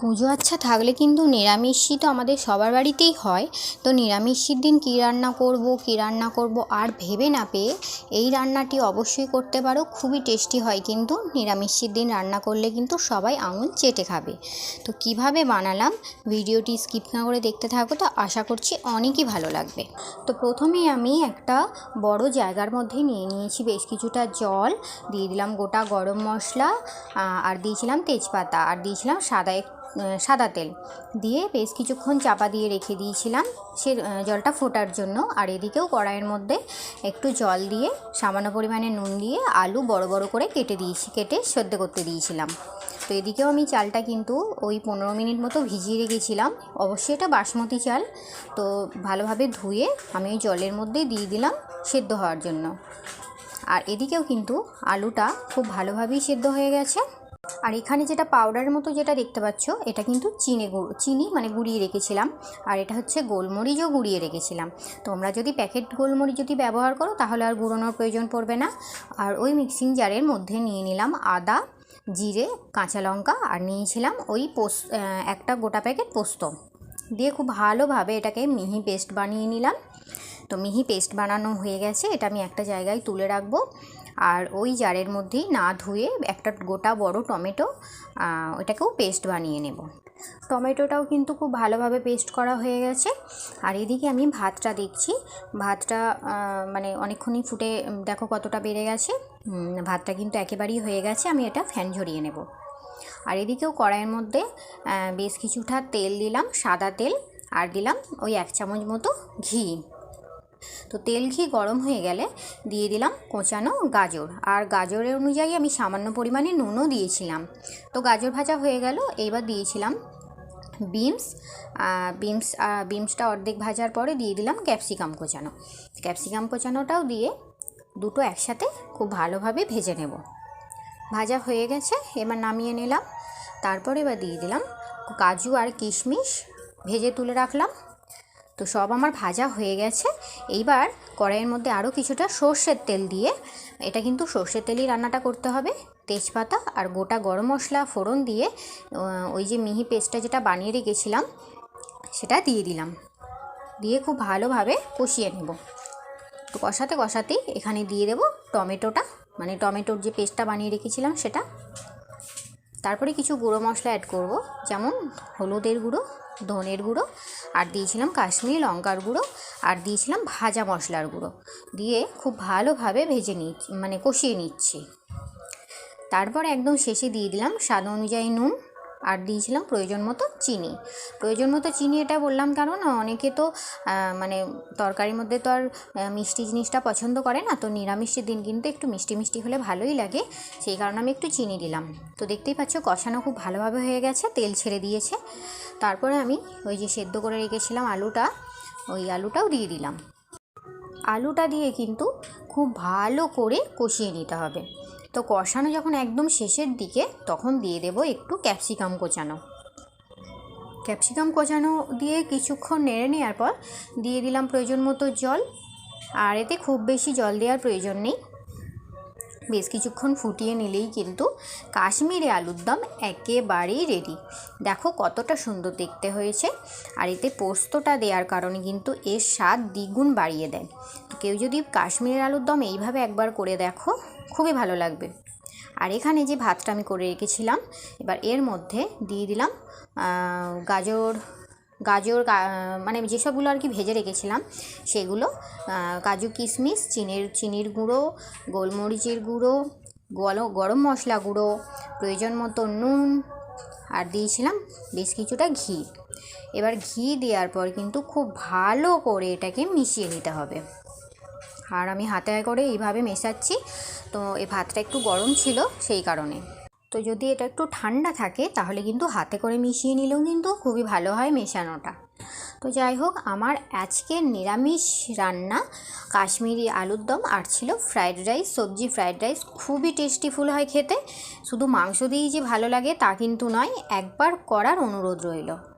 পুজো আচ্ছা থাকলে কিন্তু নিরামিষই তো আমাদের সবার বাড়িতেই হয়। তো নিরামিষের দিন কী রান্না করব, কী রান্না করব আর ভেবে না পেয়ে এই রান্নাটি অবশ্যই করতে পারো, খুবই টেস্টি হয় কিন্তু। নিরামিষের দিন রান্না করলে কিন্তু সবাই আঙুল চেটে খাবে। তো কীভাবে বানালাম ভিডিওটি স্কিপ না করে দেখতে থাকো তো আশা করছি অনেকই ভালো লাগবে। তো প্রথমেই আমি একটা বড় জায়গার মধ্যে নিয়ে নিয়েছি বেশ কিছুটা জল। দিয়ে দিলাম গোটা গরম মশলা আর দিয়েছিলাম তেজপাতা। আর দিয়েছিলাম সাদা সাদা তেল। দিয়ে বেশ কিছুক্ষণ চাপা দিয়ে রেখে দিয়েছিলাম সে জলটা ফোটার জন্য। আর এদিকেও কড়াইয়ের মধ্যে একটু জল দিয়ে সামান্য পরিমাণে নুন দিয়ে আলু বড় বড় করে কেটে দিয়েছি, কেটে সেদ্ধ করতে দিয়েছিলাম। তো এদিকেও আমি চালটা কিন্তু ওই পনেরো মিনিট মতো ভিজিয়ে রেখেছিলাম। অবশ্যই এটা বাসমতি চাল। তো ভালোভাবে ধুয়ে আমি ওই জলের মধ্যে দিয়ে দিলাম সেদ্ধ হওয়ার জন্য। আর এদিকেও কিন্তু আলুটা খুব ভালোভাবেই সেদ্ধ হয়ে গেছে। আর এখানে যেটা পাউডারের মতো যেটা দেখতে পাচ্ছ, এটা কিন্তু চিনি চিনি মানে গুঁড়িয়ে রেখেছিলাম। আর এটা হচ্ছে গোলমরিচও গুঁড়িয়ে রেখেছিলাম। তোমরা যদি প্যাকেট গোলমরিচ যদি ব্যবহার করো, তাহলে আর গুঁড়োনোর প্রয়োজন পড়বে না। আর ওই মিক্সিং জারের মধ্যে নিয়ে নিলাম আদা, জিরে, কাঁচা লঙ্কা, আর নিয়েছিলাম ওই পোস একটা গোটা প্যাকেট পোস্ত। দিয়ে খুব ভালোভাবে এটাকে মিহি পেস্ট বানিয়ে নিলাম। তো মিহি পেস্ট বানানো হয়ে গেছে, এটা আমি একটা জায়গায় তুলে রাখব। আর ওই জারের মধ্যেই না ধুয়ে একটা গোটা বড় টমেটো ওটাকেও পেস্ট বানিয়ে নেব। টমেটোটাও কিন্তু খুব ভালোভাবে পেস্ট করা হয়ে গেছে। আর এদিকে আমি ভাতটা দেখছি। ভাতটা মানে অনেকক্ষণই ফুটে দেখো কতটা বেড়ে গেছে। ভাতটা কিন্তু একেবারেই হয়ে গেছে। আমি এটা ফ্যান ঝরিয়ে নেব। আর এদিকেও কড়াইয়ের মধ্যে বেশ কিছুটা তেল দিলাম, সাদা তেল, আর দিলাম ওই এক চামচ মতো ঘি। তো তেল ঘি গরম হয়ে গেলে দিয়ে দিলাম কোচানো গাজর। আর গাজরের অনুযায়ী আমি সামান্য পরিমাণে নুনও দিয়েছিলাম। তো গাজর ভাজা হয়ে গেল এইবার দিয়েছিলাম বিনস। বিনস বিনসটা অর্ধেক ভাজার পরে দিয়ে দিলাম ক্যাপসিকাম কোচানো। ক্যাপসিকাম কোচানোটাও দিয়ে দুটো একসাথে খুব ভালোভাবে ভেজে নেব। ভাজা হয়ে গেছে, এবার নামিয়ে নিলাম। তারপরে এবার দিয়ে দিলাম কাজু আর কিশমিশ। ভেজে তুলে রাখলাম। তো সব আমার ভাজা হয়ে গেছে। এইবার কড়াইয়ের মধ্যে আরও কিছুটা সর্ষের তেল দিয়ে, এটা কিন্তু সর্ষের তেলই রান্নাটা করতে হবে। তেজপাতা আর গোটা গরম মশলা ফোড়ন দিয়ে ওই যে মিহি পেস্টটা যেটা বানিয়ে রেখেছিলাম, সেটা দিয়ে দিলাম। দিয়ে খুব ভালোভাবে কষিয়ে নেব। তো কষাতে কষাতেই এখানে দিয়ে দেবো টমেটোটা। মানে টমেটোর যে পেস্টটা বানিয়ে রেখেছিলাম সেটা। তারপরে কিছু গুঁড়ো মশলা অ্যাড করব। যেমন হলুদের গুঁড়ো, ধনের গুঁড়ো, আর দিয়েছিলাম কাশ্মীরি লঙ্কার গুঁড়ো, আর দিয়েছিলাম ভাজা মশলার গুঁড়ো। দিয়ে খুব ভালোভাবে ভেজে নিচ্ছি মানে কষিয়ে নিচ্ছি। তারপর একদম শেষে দিয়ে দিলাম স্বাদ অনুযায়ী নুন। আর দিয়েছিলাম প্রয়োজন মতো চিনি। প্রয়োজন মতো চিনি এটা বললাম কারণ অনেকে তো মানে তরকারির মধ্যে তো আর মিষ্টি জিনিসটা পছন্দ করে না, তো নিরামিষের দিন কিন্তু একটু মিষ্টি মিষ্টি হলে ভালোই লাগে। সেই কারণে আমি একটু চিনি দিলাম। তো দেখতেই পাচ্ছ কষানো খুব ভালোভাবে হয়ে গেছে, তেল ছেড়ে দিয়েছে। তারপরে আমি ওই যে সেদ্ধ করে রেখেছিলাম আলুটা, ওই আলুটাও দিয়ে দিলাম। আলুটা দিয়ে কিন্তু খুব ভালো করে কষিয়ে নিতে হবে। তো কষানো যখন একদম শেষের দিকে, তখন দিয়ে দেবো একটু ক্যাপসিকাম কোচানো। ক্যাপসিকাম কোচানো দিয়ে কিছুক্ষণ নেড়ে নেওয়ার পর দিয়ে দিলাম প্রয়োজন মতো জল। আর এতে খুব বেশি জল দেওয়ার প্রয়োজন নেই। বেশ কিছুক্ষণ ফুটিয়ে নিলেই কিন্তু কাশ্মীরি আলুর দম একেবারেই রেডি দেখো কতটা সুন্দর দেখতে হয়েছে। আর এতে পোস্তটা দেওয়ার কারণে কিন্তু এর স্বাদ দ্বিগুণ বাড়িয়ে দেয়। কেউ যদি কাশ্মীরের আলুর দম এইভাবে একবার করে দেখো, খুবই ভালো লাগবে। আর এখানে যে ভাতটা আমি করে রেখেছিলাম, এবার এর মধ্যে দিয়ে দিলাম গাজর গাজর মানে যেসবগুলো আর কি ভেজে রেখেছিলাম, সেগুলো কাজু কিশমিশ, চিনির চিনির গুঁড়ো, গোলমরিচের গুঁড়ো, গল- গরম মশলা গুঁড়ো, প্রয়োজন মতো নুন, আর দিয়েছিলাম বেশ কিছুটা ঘি। এবার ঘি দেওয়ার পর কিন্তু খুব ভালো করে এটাকে মিশিয়ে নিতে হবে। আর আমি হাতে করে এইভাবে মেশাচ্ছি। তো এই ভাতটা একটু গরম ছিল সেই কারণে। তো যদি এটা একটু ঠান্ডা থাকে, তাহলে কিন্তু হাতে করে মিশিয়ে নিলেও কিন্তু খুবই ভালো হয় মেশানোটা। তো যাই হোক, আমার আজকের নিরামিষ রান্না কাশ্মীরি আলুর দম আর ছিল ফ্রায়েড রাইস, সবজি ফ্রায়েড রাইস। খুবই টেস্টিফুল হয় খেতে। শুধু মাংস দিয়েই যে ভালো লাগে তা কিন্তু নয়, একবার করার অনুরোধ রইল।